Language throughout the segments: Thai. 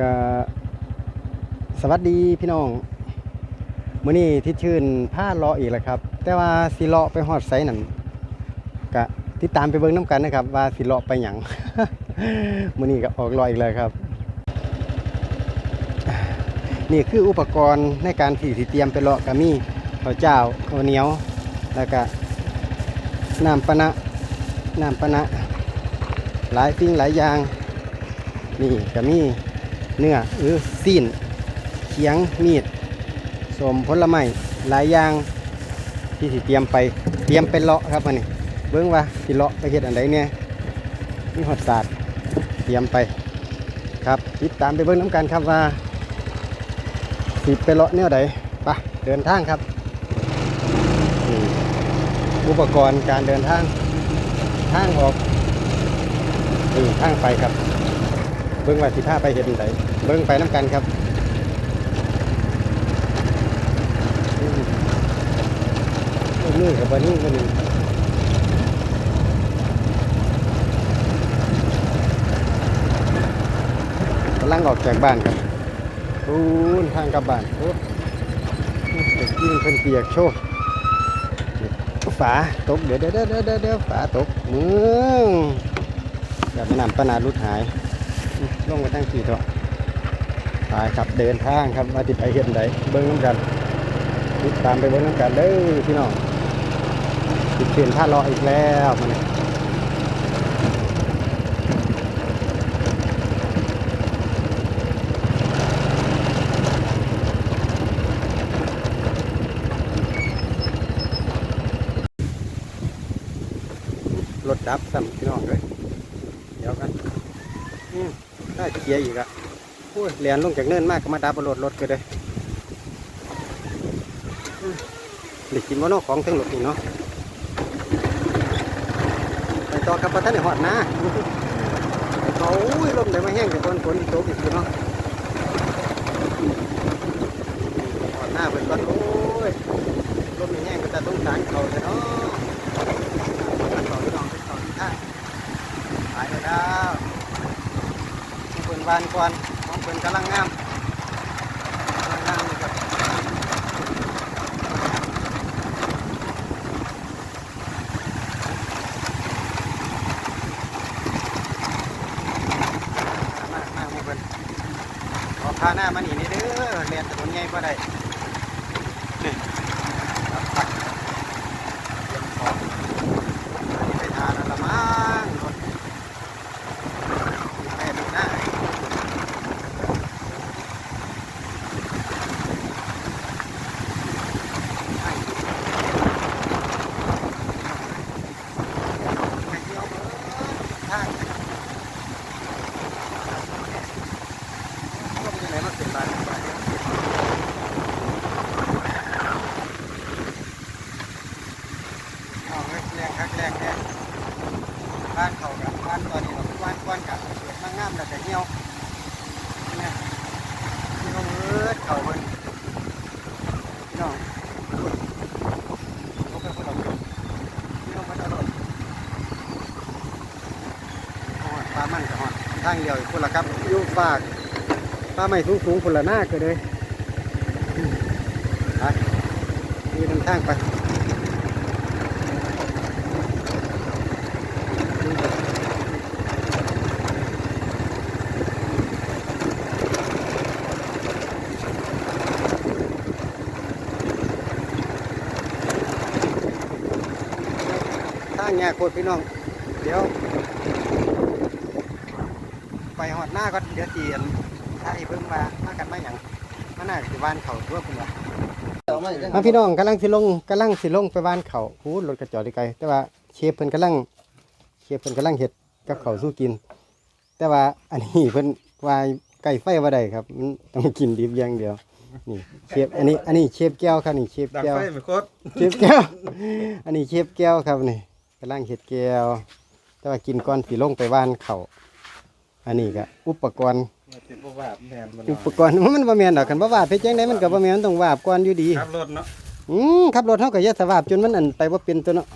ก็สวัสดีพี่น้องมื้อนี้ทิศชื่นพาเลาะอีกแล้วครับ แต่ว่าสิเลาะไปฮอดไสนั่นก็ติดตามไปเบิ่งน้ำกันนะครับ ว่าสิเลาะไปหยังมื้อนี้ก็ออกเลาะอีกแล้วครับ นี่คืออุปกรณ์ในการที่สิเตรียมไปเลาะก็มีข้าวเจ้าข้าวเหนียวแล้วก็น้ำปะนะน้ำปะนะหลายสิ่งหลายอย่างนี่ก็มี เนื้อหรือซีนเขียงมีดสมผลไม้หลายอย่างที่สิเตรียมไปเตรียมเป็นเลาะครับมันนี่เบิ้งว่าสิเลาะไปเฮ็ดอันใดเนี่ยมีหอดศาสตร์เตรียมไปครับติดตามไปเบิ้งน้ำกันครับว่าสิไปเลาะแนวใดไปเดินทางครับ อุปกรณ์การเดินทางทางออกทางไปครับ เบิ้งว่าสิพาไปเห็นไหนเบิ้งไปน้ำกันครับมือกับวันนี้ก็นี่กำลังออกจากบ้านครับรูนทางกลับบ้านโอ้เด็กยิ่งเพิ่นเปียกโชว์ฝาตกเดี๋ยวเดี๋ยวเดี๋ยวเดี๋ยวฝาตกมึงอย่าไปนำปนารุดหาย ลงไปตั้งสี่ตัวตายครับเดินทางครับมาติดไปเห็นไดเบิ้งน้ำกันติดตามไปเบิ้งน้ำกันเด้อพี่น้องติดเปลี่ยนท่ารออีกแล้วมันยรถดับซ้ำพี่น้องเลยเดี๋ยวกันอืม ได้เกียร์อีกอะโอ้ยเรียนลงจากเนินมากก็มาดับบนรถรถก็เลยอืมเด็กกินว่านอกของทั้งรถนี่เนาะไปต่อกับพระท่านในหอดนะไปเขาอุ้ยลมได้มาแห้งแต่คนฝนที่ตกอีกพี่น้องหอดหน้าเป็นก้อนโอ้ยลมไม่แห้งก็จะต้องสารเขาเลยเนาะ เขาพี่น้องเป็นเขาที่ท่าหายไปแล้วของเปิ่นวานก่อนของเปิ่นกำลังงามกำลังงามเลยครับมามาหมู่เพิ่นขอพาหน้ามานี่นี่เด้อเรียนถนนใหญ่ก็ได้นี่ครับไปเตรียมของ ไปทานละมั้งรถแม่ดูหน้าทางก็เป็นยังไงมาเป็นบ้านบ้านเอาเฮ้ยแรงคักแรงแรง บ้านเขากับบ้านตอนนี้เราบ้านก้อนกับเกิดมางามแล้วแต่เหี่ยวเนี่ยเหี่ยว เอิดเขาเพิ่นพี่น้องเขาไปคนเราเหี่ยวมันอร่อยหอดปลามันกับหอดทางเดียวอีกคนละครับยู่ฝากปลาไม่สูงสูงๆคนละหน้าเกิดเลยไปนี่ทางไปางแง่โคตรพี่น้อง เดี๋ยว ไปหอดหน้าก็เดี๋ยวเตียนถ้าให้เพิ่งมามากันมาอย่างมาหน้าสิบ้านเขาทั่วคุณละมาพี่น้องกำลังสิลงกำลังสิลงไปบ้านเขาหูรถกระจอดไกลแต่ว่าเชฟเพิ่นกำลังเชฟเพิ่นกำลังเฮ็ดกับเขาวสู้กิน แต่ว่าอันนี้เพิ่นว่าไก่ไฟว่าได้ครับมันต้องกินดิบอย่างเดียวนี่เชฟอันนี้อันนี้เชฟแก้วครับนี่เชฟดังแก้วไฟไม่โคตรเชฟแก้ว อันนี้เชฟแก้วครับนี่กำลังเห็ดแก้วแต่ว่ากินก้อนสีลงไปว่านเขาอันนี้ก็อุปกรณ์ มาติดบ่วาบแทนมันอุปกรณ์มันบ่แม่นดอกคันบ่วาดเพชรจังไดมันก็บ่แม่นต้องวาบก่อนอยู่ดีขับรถเนาะอืมขับรถเฮาก็อย่าสวาบจนมันอันไปบ่เป็นตัวเนาะ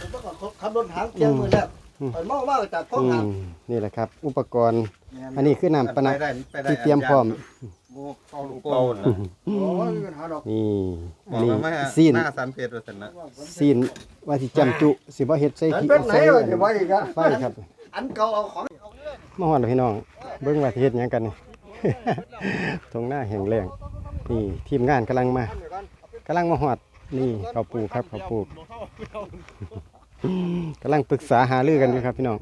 ผมก็ขับรถหางเที่ยงมือแล้วไปเมาเมาจากท้องอืหางมนี่แหละครับ อุปกรณ์ อันนี้คือน้ำปะนะไปได้ไปได้ที่เตรียมพร้อม โอ้เป่าลูกเป่าน่ะโอ้ยมีปัญหาดอกนี่บอัอนกนี้ว่าไม่ซีนหน้าสันเพชรว่าซั่นนะซีนว่าสิจำจุ สิบ่เฮ็ดใส่มันขี้เป็นไหนใส่วะเดี๋ยวไว้อีกอะไฟครับ อันเก่าเอาของมาฮอดแล้วพี่น้อง เบิ่งว่าสิเฮ็ดหยังกันนี่ ตรงหน้าแห่งแรงนี่ทีมงานกำลังมากำลังมาฮอดนี่เขาวปลูกครับเขาวปลูกกำลังปรึกษาหารือกันอยู่ครับพี่น้อง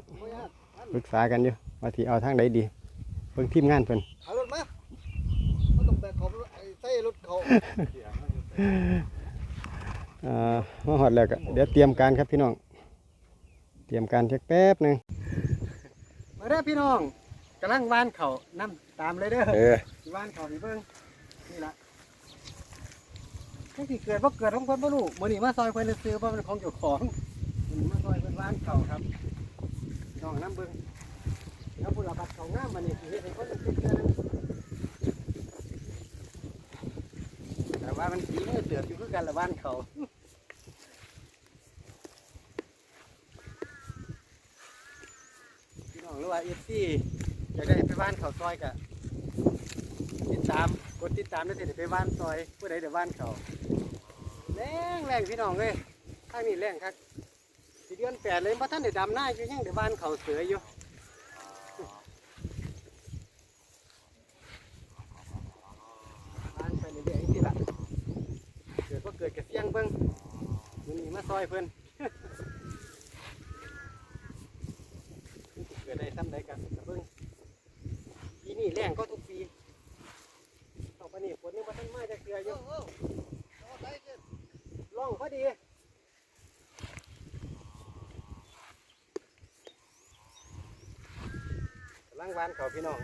ปรึกษากันอยู่ว่าที่เอาทางใดดี เบิ่งทีมงานเพิ่นเอารถมามันต้องแบกของไอ้ใส่รถเขาอ่ามาฮอดแล้วก็เดี๋ยวเตรียมการครับพี่น้อง เตรียมการจักแป๊บหนึงมาเด้อพี่น้องกำลังวานเขานำตามเลยเด้อเออสิวานเขาพี่เบิ่งนี่ล่ะจังสิเกิดบ่เกิดของเพิ่นบ่รู้มื้อนี้มาซอยเพิ่นซื้อๆบ่เป็นของเจ้าของมื้อนี้มาซอยเพิ่นวานเขาครับพี่น้องนํเบิ่งแล้วพุ่นละบัดเขางามบัดนี้สิเฮ็ดให้คนมันคิดเกินแต่ ว่ามันสีมือเตือบอยู่คือกันละวานเขาพี่น้องหรือว่าเอฟซีอยากได้ไปบ้านเขาซอยกะติดตามกดติดตามได้สิไปบ้านซอยผู้ใดเดี๋ยวบ้านเขาแรงแรงพี่น้องเลยทางนี้แรงครับสีเดือนแปดเลยเพราะท่านเดี๋ยวดำหน้าอยู่ยังเดี๋ยวบ้านเขาเสืออยู่บ้านไปเรื่อยๆสิละเกิดก็เกิดเสียงเบิ้งมันนี่มาซอยเพิ่นเกิดได้ซ้ำได้กันกระเบิ้งปีนี้แรงก็ทุกปีต่อไปนี่ฝนนี่มาท่านมาจะเกลืออยู่ล่องพอดีกำลังวานเขาพี่น้อง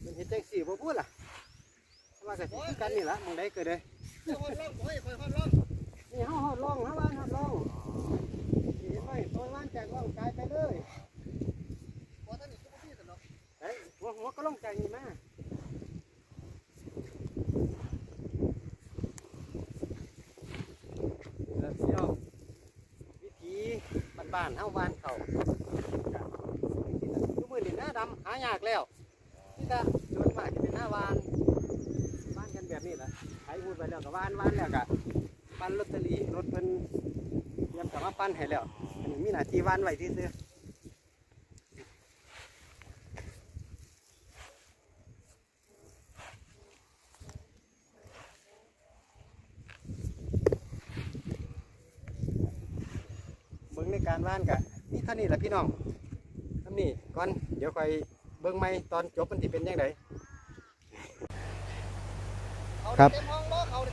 เป็นเห็ดแจ้งสี่บ่พูดล่ะว่ากะสิคือกันนี่ละมึงได้เกิดเลย นี่เฮาเฮาล่องเฮาวานเฮาล่องนี่เห็นไหมตัววานแจกล่องกลายไปเลยเฮ้ยหัวหัวก็ลงใจนี่มาแล้วพี่น้องวิธีบ้านๆเฮาบ้านเขาทุกมือนี่หน้าดำหายากแล้วนี่ก็โดนมาจะเป็นหน้าวานบ้านกันแบบนี้แหละใช้ พูดไปแล้วก็วานวานแล้วก็ปั้นลอตเตอรี่รถเพิ่นเตรียมกลับมาปั้นให้แล้วอันนี้มีหน้าที่วานไว้ที่ซื้อเบิ่งในการว่านกะนี่เท่านี้แหละพี่น้องทำนี่ก่อนเดี๋ยวคอยเบิ่งใหม่ตอนจบมันสิเป็นยังไงครับ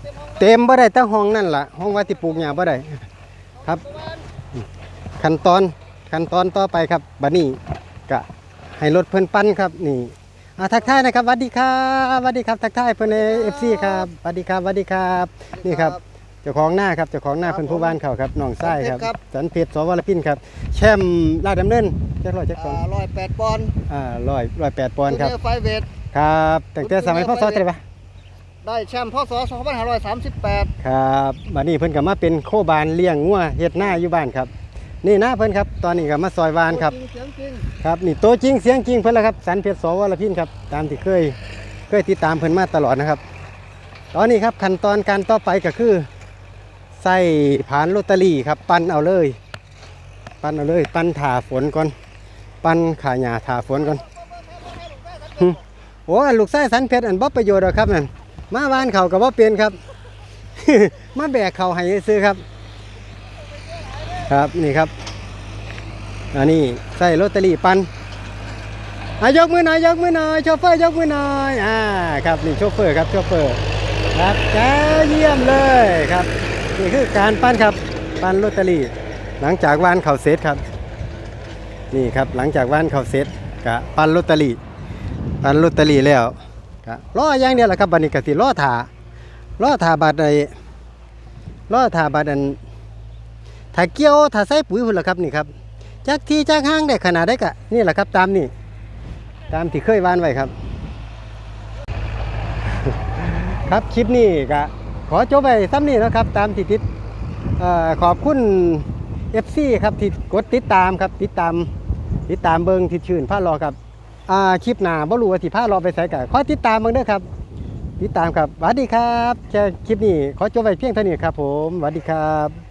เต็มห้องล้อเขาเต็มห้องเต็มบ่ได้แต่ห้องนั่นล่ะห้องว่าที่ปลูกหญ้าบ่ได้ครับ ขั้นตอนขั้นตอนต่อไปครับบัดนี้กะให้รถเพิ่นปั้นครับนี่อ่าทักทายนะครับสวัสดีครับสวัสดีครับทักทายเพิ่นใน FC ครับสวัสดีครับสวัสดีครับ นี่ครับเจ้าของหน้าครับเจ้าของหน้าครับเพิ่นผู้บ้านเขาครับน้องไส้ครับครับ สันเพชรสวรพินครับแชมป์ลาดดำเนินจักร้อยจักสองร้อยแปดปอนด์อ่าร้อยร้อยแปดปอนด์ครับจูเนียไฟเวทครับตั้งแต่สมัยพ่อซอเท่าไหร่ปะ ได้แชมป์พศ2538 ครับบัดนี้เพิ่นก็มาเป็นโคบานเลี้ยงงัวเฮ็ดหน้าอยู่บ้านครับ นี่หน้าเพิ่นครับ ตอนนี้ก็มาซอยวานครับจงเสียงจริงครับนี่โตวจริงเสียงจริงเพิ่นละครับ สันเพชรสวรพินครับ ตามที่เคย เคยติดตามเพิ่นมาตลอดนะครับ ตอนนี้ครับขั้นตอนการต่อไปก็คือ ใส่ผานลอตเตอรี่ครับ ปั้นเอาเลย ปั้นเอาเลย ปั้นถาฝนก่อน ปั้นขาหญ้าถาฝนก่อนหึโอ้อันลูกไส้สันเพชรอันบ่ประโยชน์หรอกครับนั่น มาบ้านเขาก็บ่าเป็นครับ มาแบกเขาให้ซื้อครับ ครับนี่ครับอันนี้ใส่ลอตเตอรี่ปันอะยกมือหน่อยยกมือหน่อยโชเฟอร์ยกมือหน่อยอ่าครับนี่โชเฟอร์ครับโชเฟอร์ครับแจ๋วเยี่ยมเลยครับนี่คือการปั้นครับปั้นลอตเตอรี่ หลังจากวานเขาเสร็จครับ นี่ครับหลังจากวานเขาเสร็จกะปั้นลอตเตอรี่ปั้นลอตเตอรี่แล้ว กะรออย่างเดียวแหละครับบัดนี้กะสิรอถารอถาบัดใดรอถาบัดอันถ้าเกี่ยวถ้าใส่ปุ๋ยพุ่นละครับนี่ครับจากที่จากห้างได้ขนาดได้กะนี่แหละครับตามนี่ตามที่เคยวานไว้ครับ ครับคลิปนี้ก็ขอจบไปซ้ำนี่นะครับ ตามที่ติดเอ่อขอบคุณ FC ครับที่กดติดตามครับติดตามติดตามเบิงที่ชื่นผ้ารอครับ อ่าคลิปหน้าบ่รู้ว่าสิพาเราไปใสก็ขอติดตามมั้งเด้อครับ ติดตามครับสวัสดีครับแค่คลิปนี้ขอจบไว้เพียงเท่านี้ครับ ผมสวัสดีครับ